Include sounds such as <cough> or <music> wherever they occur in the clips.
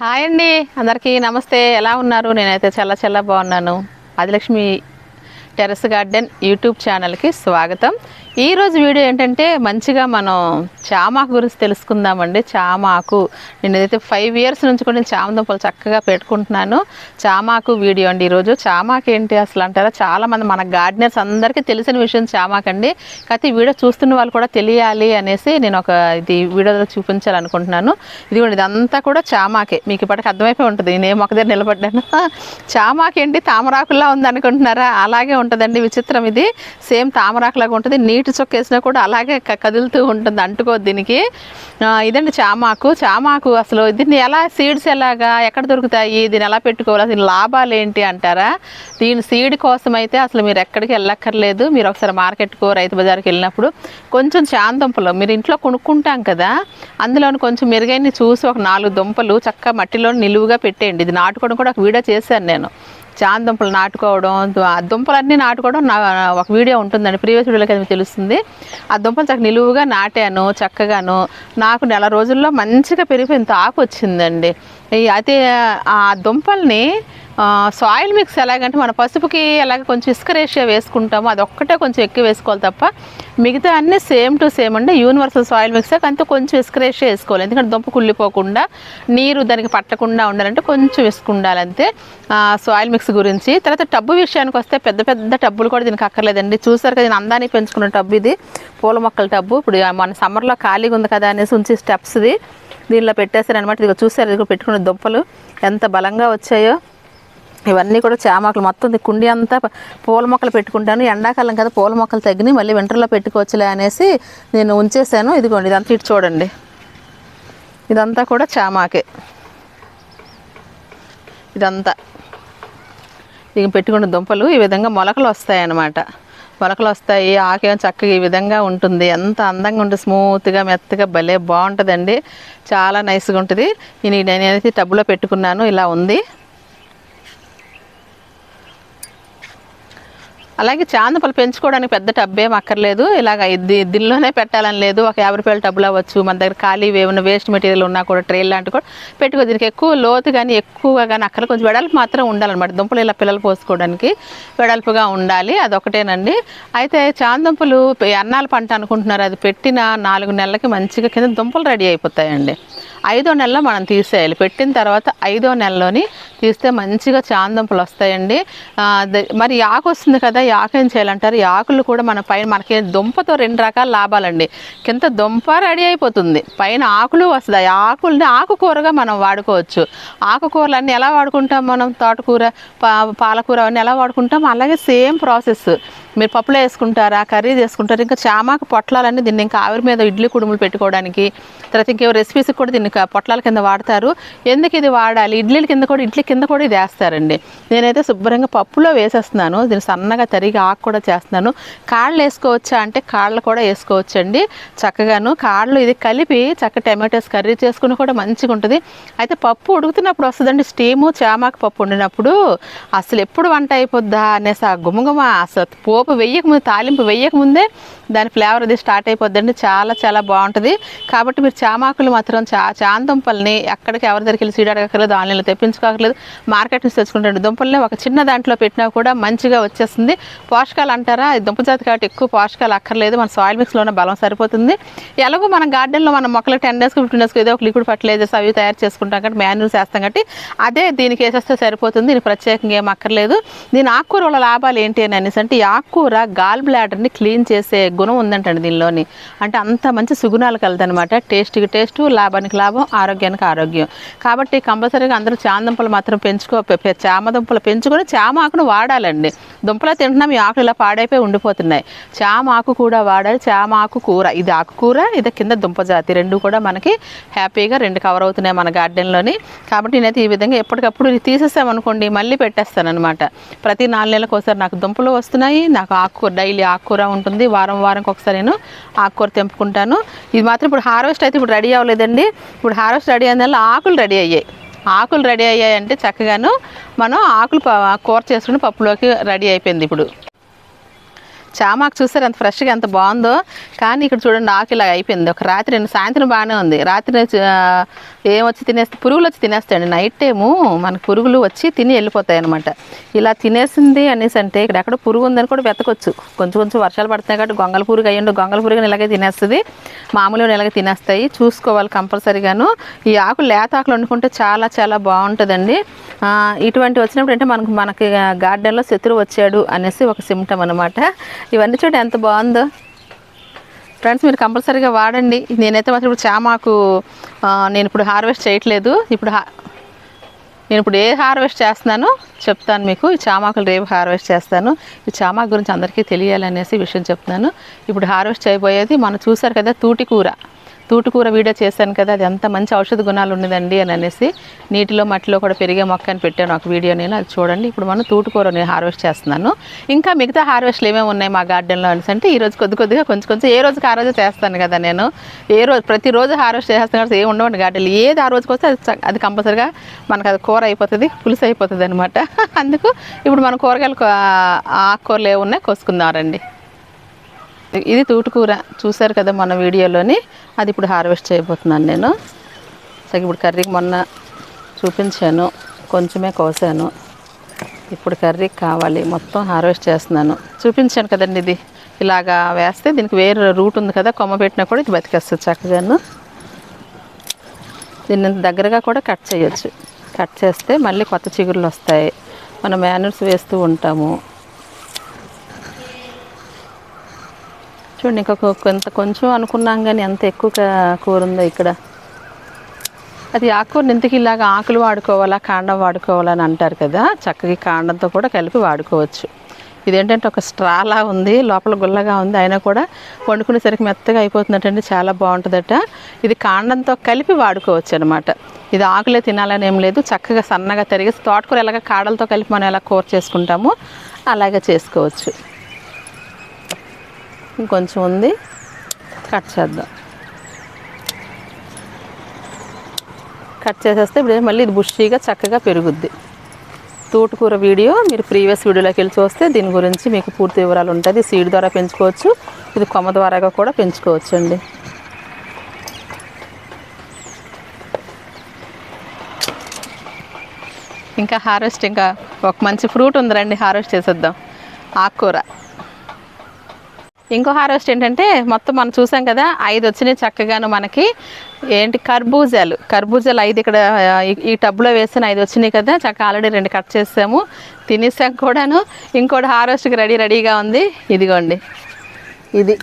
Hi అండి. అందరికీ నమస్తే. ఎలా ఉన్నారు? నేనైతే చాలా చాలా బాగున్నాను. ఆదిలక్ష్మి టెర్రస్ గార్డెన్ యూట్యూబ్ ఛానల్కి స్వాగతం. ఈరోజు వీడియో ఏంటంటే మంచిగా మనం చామాకు గురించి తెలుసుకుందామండి. చామాకు నేను ఏదైతే ఫైవ్ ఇయర్స్ నుంచి కూడా నేను చామ దుంపలు చక్కగా పెట్టుకుంటున్నాను. చామాకు వీడియో అండి ఈరోజు చామాకు ఏంటి అసలు అంటారా? చాలామంది మన గార్డెనర్స్ అందరికీ తెలిసిన విషయం చామాకు అండి. కాకపోతే వీడియో చూస్తున్న వాళ్ళు కూడా తెలియాలి అనేసి నేను ఒక ఇది వీడియోలో చూపించాలనుకుంటున్నాను. ఇదిగోండి ఇదంతా కూడా చామాకే. మీకు ఇప్పటికి అర్థమైపోయి ఉంటుంది. నేను ఒక దగ్గర నిలబడ్డాను. <laughs> చామాకు ఏంటి తామరాకులా ఉంది అనుకుంటున్నారా అలాగే ఉంటుందండి. విచిత్రం ఇది. సేమ్ తామరాకులాగా ఉంటుంది. నీట్ చొక్క వేసినా కూడా అలాగే కదులుతూ ఉంటుంది అంటుకోదు దీనికి. ఇదండి చామాకు. చామాకు అసలు దీన్ని ఎలా సీడ్స్ ఎలాగా ఎక్కడ దొరుకుతాయి దీన్ని ఎలా పెట్టుకోవాలి దీని లాభాలు ఏంటి అంటారా? దీని సీడ్ కోసం అయితే అసలు మీరు ఎక్కడికి వెళ్ళక్కర్లేదు. మీరు ఒకసారి మార్కెట్కు రైతు బజార్కి వెళ్ళినప్పుడు కొంచెం చాందుంపలు మీరు ఇంట్లో కొనుక్కుంటాం కదా అందులోని కొంచెం మెరుగైన చూసి ఒక నాలుగు దుంపలు చక్కగా మట్టిలో నిలువుగా పెట్టేయండి. ఇది నాటుకోవడం కూడా ఒక వీడియో చేశాను నేను. చాన్ దుంపలు నాటుకోవడం దుంపలన్నీ నాటుకోవడం నా ఒక వీడియో ఉంటుందండి. ప్రీవియస్ వీడియోలో కదా తెలుస్తుంది. ఆ దుంపలు చక్కగా నిలువుగా నాటాను చక్కగాను. నాకు నెల రోజుల్లో మంచిగా పెరిగిపోయి తాకు ఆకు వచ్చిందండి. అయితే ఆ దుంపల్ని సాయిల్ మిక్స్ ఎలాగంటే మన పసుపుకి ఎలాగ కొంచెం ఇసుక రేషియో వేసుకుంటామో అది ఒక్కటే కొంచెం ఎక్కువ వేసుకోవాలి తప్ప మిగతా అన్నీ సేమ్ టు సేమ్ అంటే యూనివర్సల్ సాయిల్ మిక్స్ అంతా కొంచెం ఇసుక రేషియో వేసుకోవాలి. ఎందుకంటే దుంప కుళ్ళిపోకుండా నీరు దానికి పట్టకుండా ఉండాలంటే కొంచెం ఇసుక సాయిల్ మిక్స్ గురించి. తర్వాత టబ్బు విషయానికి వస్తే పెద్ద పెద్ద టబ్బులు కూడా దీనికి అక్కర్లేదండి. చూసారు కదా నేను అందాన్ని పెంచుకున్న టబ్బు ఇది పూల మొక్కల టబ్బు. ఇప్పుడు మన సమ్మర్లో ఖాళీగా ఉంది కదా అనేసి ఉంచి స్టెప్స్ది దీనిలో పెట్టేశారనమాట ఇదిగో చూసారు ఇదిగో పెట్టుకున్న దుంపలు ఎంత బలంగా వచ్చాయో. ఇవన్నీ కూడా చామాకులు మొత్తం కుండి అంతా పూల మొక్కలు పెట్టుకుంటాను. ఎండాకాలం కదా పూల మొక్కలు తగ్గినాయి. మళ్ళీ వింటర్లో పెట్టుకోవచ్చులే అనేసి నేను ఉంచేసాను ఇదిగోండి ఇదంతా ఇటు చూడండి. ఇదంతా కూడా చామాకే. ఇదంతా. ఇక పెట్టుకున్న దుంపలు ఈ విధంగా మొలకలు వస్తాయన్నమాట. మొలకలు వస్తాయి ఆకేమో చక్కగా ఈ విధంగా ఉంటుంది. ఎంత అందంగా ఉంటుంది స్మూత్గా మెత్తగా భలే బాగుంటుందండి. చాలా నైస్గా ఉంటుంది. నేను నేనైతే టబ్బులో పెట్టుకున్నాను ఇలా ఉంది. అలాగే చాందపలు పెంచుకోవడానికి పెద్ద టబ్బేం అక్కర్లేదు. ఇలాగ దీనిలోనే పెట్టాలని లేదు. ఒక యాభై రూపాయల టబ్బులు అవ్వచ్చు. మన దగ్గర ఖాళీ ఏమైనా వేస్ట్ మెటీరియల్ ఉన్నా కూడా ట్రైల్ లాంటివి కూడా పెట్టుకో. దీనికి ఎక్కువ లోతు కానీ ఎక్కువగా కానీ అక్కడ కొంచెం వెడల్పు మాత్రం ఉండాలన్నమాట. దుంపలు ఇలా పిల్లలు పోసుకోవడానికి వెడల్పుగా ఉండాలి. అదొకటేనండి అయితే చాందుంపలు అన్నాల పంట అనుకుంటున్నారు. అది పెట్టిన నాలుగు నెలలకి మంచిగా కింద దుంపలు రెడీ అయిపోతాయండి. ఐదో నెలలో మనం తీసేయాలి. పెట్టిన తర్వాత ఐదో నెలలోని తీస్తే మంచిగా చాందంపులు వస్తాయండి మరి యాకు వస్తుంది కదా యాక ఏం చేయాలంటారు? ఈ ఆకులు కూడా మన పైన మనకి దుంపతో రెండు రకాల లాభాలండి. కింద దుంప రెడీ అయిపోతుంది. పైన ఆకులు వస్తాయి. ఆకుల్ని ఆకుకూరగా మనం వాడుకోవచ్చు. ఆకుకూరలు అన్నీ ఎలా వాడుకుంటాం మనం? తోటకూర పా పాలకూర అవన్నీ ఎలా వాడుకుంటాం? అలాగే సేమ్ ప్రాసెస్. మీరు పప్పులో వేసుకుంటారా? కర్రీ చేసుకుంటారు? ఇంకా చామాకు పొట్లాలన్నీ దీన్ని ఇంకా ఆవిరి మీద ఇడ్లీ కుడుములు పెట్టుకోవడానికి తర్వాత ఇంకేవో రెసిపీస్కి కూడా దీన్ని పొట్లాల కింద వాడతారు. ఎందుకు ఇది వాడాలి? ఇడ్లీల కింద కూడా ఇడ్లీ కింద కూడా ఇది వేస్తారండి. నేనైతే శుభ్రంగా పప్పులో వేసేస్తున్నాను. దీన్ని సన్నగా తరిగి ఆకు కూడా చేస్తున్నాను. కాళ్ళు వేసుకోవచ్చా అంటే కాళ్ళు కూడా వేసుకోవచ్చండి. చక్కగాను కాళ్ళు ఇది కలిపి చక్క టమాటోస్ కర్రీ చేసుకుని కూడా మంచిగా ఉంటుంది. అయితే పప్పు ఉడుకుతున్నప్పుడు వస్తుందండి. స్టీము చామాకు పప్పు వండినప్పుడు అసలు ఎప్పుడు వంట అయిపోద్దా అనేసి ఆ గుమగుమ అసలు పోపు వెయ్యకముందు తాలింపు వెయ్యకముందే దాని ఫ్లేవర్ అది స్టార్ట్ అయిపోద్దండి. చాలా చాలా బాగుంటుంది. కాబట్టి మీరు చామాకులు మాత్రం చా చాందుంపల్ని ఎక్కడికి ఎవరి దగ్గరికి వెళ్ళి సీడ్ అడగక్కర్లేదు ఆన్లైన్లో తెప్పించుకోకర్లేదు మార్కెట్ నుంచి తెచ్చుకుంటాడు దుంపల్ని ఒక చిన్న దాంట్లో పెట్టినా కూడా మంచిగా వచ్చేస్తుంది. పోషకాలు అంటారా? దుంప జాతి కాబట్టి ఎక్కువ పోషకాలు అక్కర్లేదు. మన సాయిల్ మిక్స్లోనే బలం సరిపోతుంది. ఎలాగో మన గార్డెన్లో మన మొక్కలు టెన్ డేస్కి ఫిఫ్టీన్ డేస్కి ఏదో ఒక లిక్విడ్ ఫర్టిలైజర్స్ అవి తయారు చేసుకుంటాం కాబట్టి మాన్యూల్స్ వేస్తాం కాబట్టి అదే దీనికి వేసేస్తే సరిపోతుంది. దీనికి ప్రత్యేకంగా ఏం అక్కర్లేదు. దీని ఆకుకూర వల్ల లాభాలు ఏంటి అని అనేసి అంటే ఈ ఆకుకూర గాల్ బ్లాడర్ని క్లీన్ చేసే గుణం ఉందంటండి దీనిలోని. అంటే అంత మంచి సుగుణాలు కలదనమాట టేస్ట్ టేస్ట్కి టేస్ట్ లాభానికి లాభం ఆరోగ్యానికి ఆరోగ్యం. కాబట్టి కంపల్సరీగా అందరూ చామదుంపలు మాత్రం పెంచుకో చామ దుంపలు చామదుంపలు పెంచుకొని చామ ఆకును వాడాలండి. దుంపలు తింటున్నాం ఈ ఆకులు ఇలా పాడైపోయి ఉండిపోతున్నాయి. చామ ఆకు కూడా వాడాలి చామ ఆకు కూర. ఇది ఆకుకూర ఇది కింద దుంప జాతి. రెండు కూడా మనకి హ్యాపీగా రెండు కవర్ అవుతున్నాయి మన గార్డెన్లోని. కాబట్టి నేనైతే ఈ విధంగా ఎప్పటికప్పుడు తీసేస్తామనుకోండి తీసేసామనుకోండి మళ్ళీ పెట్టేస్తాను అనమాట ప్రతి నాలుగు నెలలకు ఒకసారి నాకు దుంపలు వస్తున్నాయి నాకు ఆకుకూర డైలీ ఆకుకూర ఉంటుంది. వారం వారంకి ఒకసారి నేను ఆకుకూర తెంపుకుంటాను. ఇది మాత్రం ఇప్పుడు హార్వెస్ట్ అయితే ఇప్పుడు రెడీ అవ్వలేదండి. ఇప్పుడు హార్వెస్ట్ రెడీ అయిన ఆకులు రెడీ అయ్యాయి. ఆకులు రెడీ అయ్యాయి అంటే చక్కగాను మనం ఆకులు కూర చేసుకుని పప్పులోకి రెడీ అయిపోయింది ఇప్పుడు. చామాకు చూసారు ఎంత ఫ్రెష్గా ఎంత బాగుందో. కానీ ఇక్కడ చూడండి ఆకు ఇలా అయిపోయింది. ఒక రాత్రి రెండు సాయంత్రం బాగానే ఉంది. రాత్రి ఏమొచ్చి తినేస్తే పురుగులు వచ్చి తినేస్తాయండి. నైట్ టైము మనకు పురుగులు వచ్చి తిని వెళ్ళిపోతాయి అనమాట ఇలా తినేసింది అనేసి అంటే ఇక్కడ ఎక్కడ పురుగు ఉందని కూడా వెతకొచ్చు. కొంచెం కొంచెం వర్షాలు పడుతున్నాయి కాబట్టి గొంగల పురుగు అయ్యండి గొంగల పురుగు ఇలాగే తినేస్తుంది. మామూలుగా ఇలాగే తినేస్తాయి. చూసుకోవాలి కంపల్సరీగాను. ఈ ఆకు లేత ఆకులు వండుకుంటే చాలా చాలా బాగుంటుందండి. ఇటువంటి వచ్చినప్పుడు అంటే మనకు మనకి గార్డెన్లో శత్రువు వచ్చాడు అనేసి ఒక సిమ్టమ్ అనమాట ఇవన్నీ చూడండి ఎంత బాగుందో. ఫ్రెండ్స్ మీరు కంపల్సరీగా వాడండి. నేనైతే మాత్రం ఇప్పుడు చామాకు నేను ఇప్పుడు హార్వెస్ట్ చేయట్లేదు. ఇప్పుడు నేను ఇప్పుడు ఏ హార్వెస్ట్ చేస్తున్నానో చెప్తాను మీకు. ఈ చామాకులు రేపు హార్వెస్ట్ చేస్తాను. ఈ చామాకు గురించి అందరికీ తెలియాలనేసి విషయం చెప్తున్నాను. ఇప్పుడు హార్వెస్ట్ చేయబోయేది మనం చూసారు కదా తూటి కూర. తూటుకూర వీడియో చేశాను కదా అది ఎంత మంచి ఔషధ గుణాలు ఉన్నదండి అని అనేసి నీటిలో మట్టిలో కూడా పెరిగే మొక్క అని పెట్టాను ఒక వీడియో నేను. అది చూడండి ఇప్పుడు మనం తూటుకూర నేను హార్వెస్ట్ చేస్తున్నాను. ఇంకా మిగతా హార్వెస్ట్లు ఏమేమి ఉన్నాయి మా గార్డెన్లో అనేసి అంటే ఈ రోజు కొద్ది కొద్దిగా కొంచెం కొంచెం ఏ రోజుకి ఆ రోజు చేస్తాను కదా నేను. ఏ రోజు ప్రతిరోజు హార్వెస్ట్ చేస్తాను కాబట్టి ఏమి ఉండవండి గార్డెన్లు. ఏది ఆ రోజుకి వస్తే అది అది కంపల్సరిగా మనకు అది కూర అయిపోతుంది పులుసు అయిపోతుంది అనమాట <laughs> అందుకు ఇప్పుడు మన కూరగాయలు ఆకుకూరలు ఏమున్నాయి ఉన్నాయి ఇది తూటుకూర చూశారు కదా మన వీడియోలోని. అది ఇప్పుడు హార్వెస్ట్ చేయబోతున్నాను నేను. సరే ఇప్పుడు కర్రీకి మొన్న చూపించాను. కొంచెమే కోసాను. ఇప్పుడు కర్రీకి కావాలి. మొత్తం హార్వెస్ట్ చేస్తున్నాను. చూపించాను కదండి ఇది. ఇలాగా వేస్తే దీనికి వేరే రూట్ ఉంది కదా. కొమ్మ పెట్టినా కూడా ఇది బతికేస్తుంది చక్కగాను. దీన్ని దగ్గరగా కూడా కట్ చేయొచ్చు. కట్ చేస్తే మళ్ళీ కొత్త చిగురులు వస్తాయి. మనం మేనర్స్ వేస్తూ ఉంటాము. చూడండి ఇంకొక కొంత కొంచెం అనుకున్నాం కానీ ఎంత ఎక్కువ కూర ఉందో ఇక్కడ. అది ఆకుకూర ఇంతకి ఇలాగ ఆకులు వాడుకోవాలా కాండం వాడుకోవాలా అని అంటారు కదా చక్కగా కాండంతో కూడా కలిపి వాడుకోవచ్చు. ఇదేంటంటే ఒక స్ట్రాలా ఉంది లోపల గుల్లగా ఉంది అయినా కూడా వండుకునేసరికి మెత్తగా అయిపోతుందటండి చాలా బాగుంటుందట. ఇది కాండంతో కలిపి వాడుకోవచ్చు అనమాట ఇది ఆకులే తినాలని ఏం లేదు చక్కగా సన్నగా తరిగి తోటకూర ఎలాగ కాడలతో కలిపి మనం ఎలా కూర చేసుకుంటామో అలాగే చేసుకోవచ్చు. ఇంకొంచెం ఉంది. కట్ చేద్దాం. కట్ చేసేస్తే ఇప్పుడు మళ్ళీ ఇది బుషీగా చక్కగా పెరుగుద్ది. తోటకూర వీడియో మీరు ప్రీవియస్ వీడియోలోకి వెళ్ళి చూస్తే దీని గురించి మీకు పూర్తి వివరాలు ఉంటుంది సీడ్ ద్వారా పెంచుకోవచ్చు. ఇది కొమ్మ ద్వారాగా కూడా పెంచుకోవచ్చు అండి ఇంకా హార్వెస్ట్ ఇంకా ఒక మంచి ఫ్రూట్ ఉందిరండి హార్వెస్ట్ చేసేద్దాం. ఆకుకూర. ఇంకో హార్వెస్ట్ ఏంటంటే మొత్తం మనం చూసాం కదా ఐదు వచ్చినాయి చక్కగాను మనకి. ఏంటి? కర్బూజాలు. కర్బూజాలు ఐదు ఇక్కడ ఈ- టబ్లో వేసిన ఐదు వచ్చినాయి కదా చక్కగా ఆల్రెడీ రెండు కట్ చేసాము. తినేసాం కూడాను. ఇంకోటి హార్వెస్ట్కి రెడీ రెడీగా ఉంది. ఇదిగోండి. ఇది.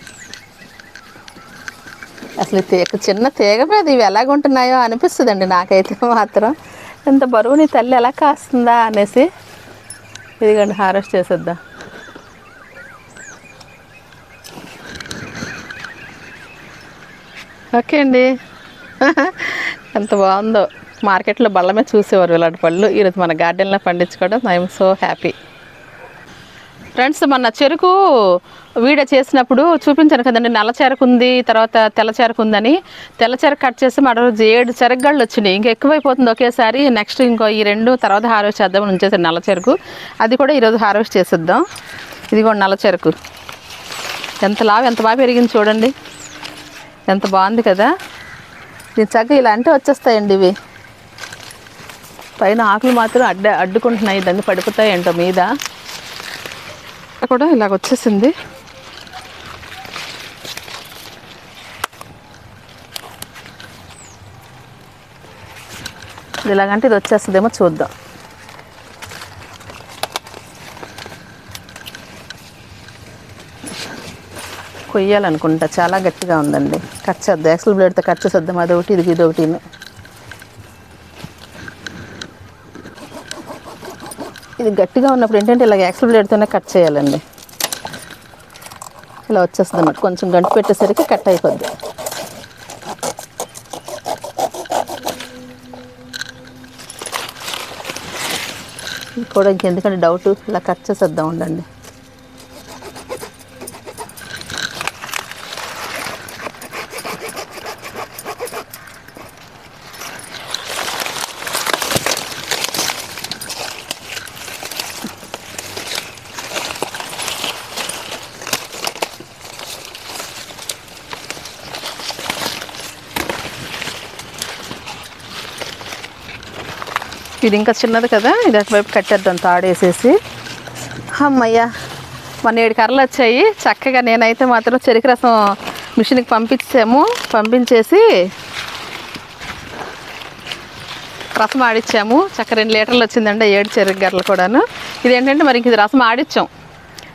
అసలు తీగ చిన్న తీగ మీద ఇవి ఎలాగుంటున్నాయో అనిపిస్తుందండి నాకైతే మాత్రం. ఇంత బరువుని తల్లి ఎలా కాస్తుందా అనేసి. ఇదిగోండి హార్వెస్ట్ చేసేద్దాం. ఓకే అండి. <laughs> ఎంత బాగుందో. మార్కెట్లో బళ్ళ మీద చూసేవారు ఇలాంటి పళ్ళు. ఈరోజు మన గార్డెన్లో పండించుకోవడం. ఐఎమ్ సో హ్యాపీ ఫ్రెండ్స్ మొన్న చెరుకు వీడియో చేసినప్పుడు చూపించాను కదండి. నల్ల చెరకు ఉంది తర్వాత తెల్ల చెరకు ఉందని. తెల్ల చెరకు కట్ చేసి మన రోజు ఏడు చెరగళ్ళు వచ్చినాయి. ఇంకా ఎక్కువైపోతుంది ఒకేసారి. నెక్స్ట్ ఇంకో ఈ రెండు తర్వాత హార్వెస్ట్ చేద్దాం ఉంచేసాను నల్ల చెరుకు. అది కూడా ఈరోజు హార్వెస్ట్ చేసేద్దాం. ఇది కూడా నల్ల చెరకు. ఎంత లావు ఎంత బాగా పెరిగింది చూడండి. ఎంత బాగుంది కదా. దీని చక్కగా ఇలా అంటే వచ్చేస్తాయండి ఇవి. పైన ఆకులు మాత్రం అడ్డ అడ్డుకుంటున్నాయి దాన్ని పడిపోతాయంటో మీద. కూడా ఇలాగ వచ్చేసింది. ఇలాగంటే ఇది వచ్చేస్తుందేమో చూద్దాం. కొయ్యాలనుకుంటా. చాలా గట్టిగా ఉందండి. కట్ చేద్దాం. ఎక్సల్ బ్లేడ్తో కట్ చేసేద్దాం. అదొకటి ఇది ఇదొకటి. ఇది గట్టిగా ఉన్నప్పుడు ఏంటంటే ఇలా ఎక్సల్ బ్లేడ్తోనే కట్ చేయాలండి. ఇలా వచ్చేస్తుంది అన్నమాట. కొంచెం గంట పెట్టేసరికి కట్ అయిపోద్ది. ఇది కూడా ఇంకెందుకంటే డౌట్. ఇలా కట్ చేసేద్దాం ఉండండి. ఇది ఇంకా చిన్నది కదా ఇది అటువైపు కట్టేద్దాం తాడేసేసి. అమ్మయ్యా మన ఏడు కర్రలు వచ్చాయి. చక్కగా నేనైతే మాత్రం చెరుకు రసం మిషన్కి పంపించాము. పంపించేసి రసం ఆడిచ్చాము. చక్క రెండు లీటర్లు వచ్చిందండి ఏడు చెరుకు గర్రలు కూడాను. ఇదేంటంటే మరి ఇది రసం ఆడిచ్చాం.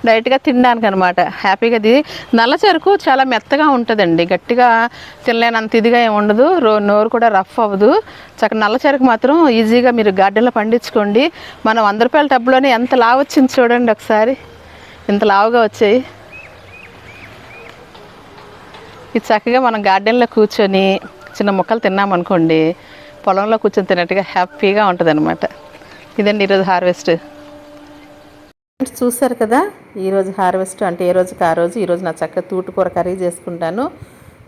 డైరెక్ట్గా తినడానికి అనమాట హ్యాపీగా ఇది నల్ల చెరుకు చాలా మెత్తగా ఉంటుందండి. గట్టిగా తినలేనంత ఇదిగా ఏమి ఉండదు. రో నోరు కూడా రఫ్ అవ్వదు. చక్క నల్ల చెరుకు మాత్రం ఈజీగా మీరు గార్డెన్లో పండించుకోండి. మనం వంద రూపాయల టబ్లోనే ఎంత లావు వచ్చింది చూడండి ఒకసారి. ఇంత లావుగా వచ్చాయి. ఇది చక్కగా మనం గార్డెన్లో కూర్చొని చిన్న మొక్కలు తిన్నామనుకోండి పొలంలో కూర్చొని తిన్నట్టుగా హ్యాపీగా ఉంటుంది అనమాట ఇదండి ఈరోజు హార్వెస్ట్. చూసారు కదా? ఈరోజు హార్వెస్ట్ అంటే ఏ రోజుకి ఆ రోజు? ఈరోజు నా చక్క తూటుకూర కర్రీ చేసుకుంటాను.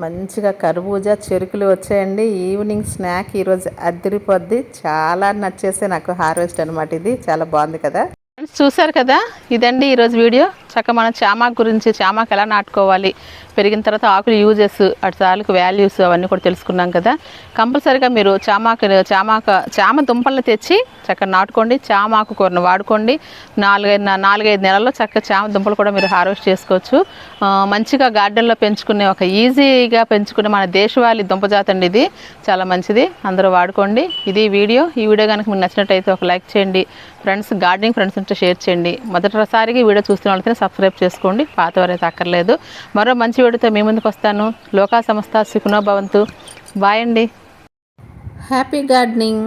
మంచిగా కర్బూజా చెరుకులు వచ్చాయండి. ఈవినింగ్ స్నాక్ ఈరోజు అద్దరిపోద్ది చాలా నచ్చేసే నాకు హార్వెస్ట్ అనమాట ఇది. చాలా బాగుంది కదా? ఫ్రెండ్స్ చూసారు కదా? ఇదండి ఈరోజు వీడియో. చక్క మనం చామాకు గురించి చామాకు ఎలా నాటుకోవాలి పెరిగిన తర్వాత ఆకులు యూజెస్ అటు తాలూకు వాల్యూస్ అవన్నీ కూడా తెలుసుకున్నాం కదా. కంపల్సరీగా మీరు చామాకు చామాక చామ దుంపలను తెచ్చి చక్కగా నాటుకోండి చామాకు కూరను వాడుకోండి. నాలుగైదు నాలుగైదు నెలల్లో చక్కగా చామ దుంపలు కూడా మీరు హార్వెస్ట్ చేసుకోవచ్చు. మంచిగా గార్డెన్లో పెంచుకునే ఒక ఈజీగా పెంచుకునే మన దేశవాళీ దుంప జాతండి అండి ఇది. చాలా మంచిది. అందరూ వాడుకోండి. ఇది వీడియో. ఈ వీడియో కనుక మీకు నచ్చినట్టయితే ఒక లైక్ చేయండి. ఫ్రెండ్స్ గార్డెనింగ్ ఫ్రెండ్స్ ఉంటే షేర్ చేయండి. మొదటిసారిగా వీడియో చూస్తున్న వాళ్ళకి సబ్స్క్రైబ్ చేసుకోండి. పాత వారైతే అక్కర్లేదు. మరో మంచి వీడియోతో మీ ముందుకు వస్తాను. లోకా సంస్థ సుఖనో భవంతు. బాయ్ అండి. Happy gardening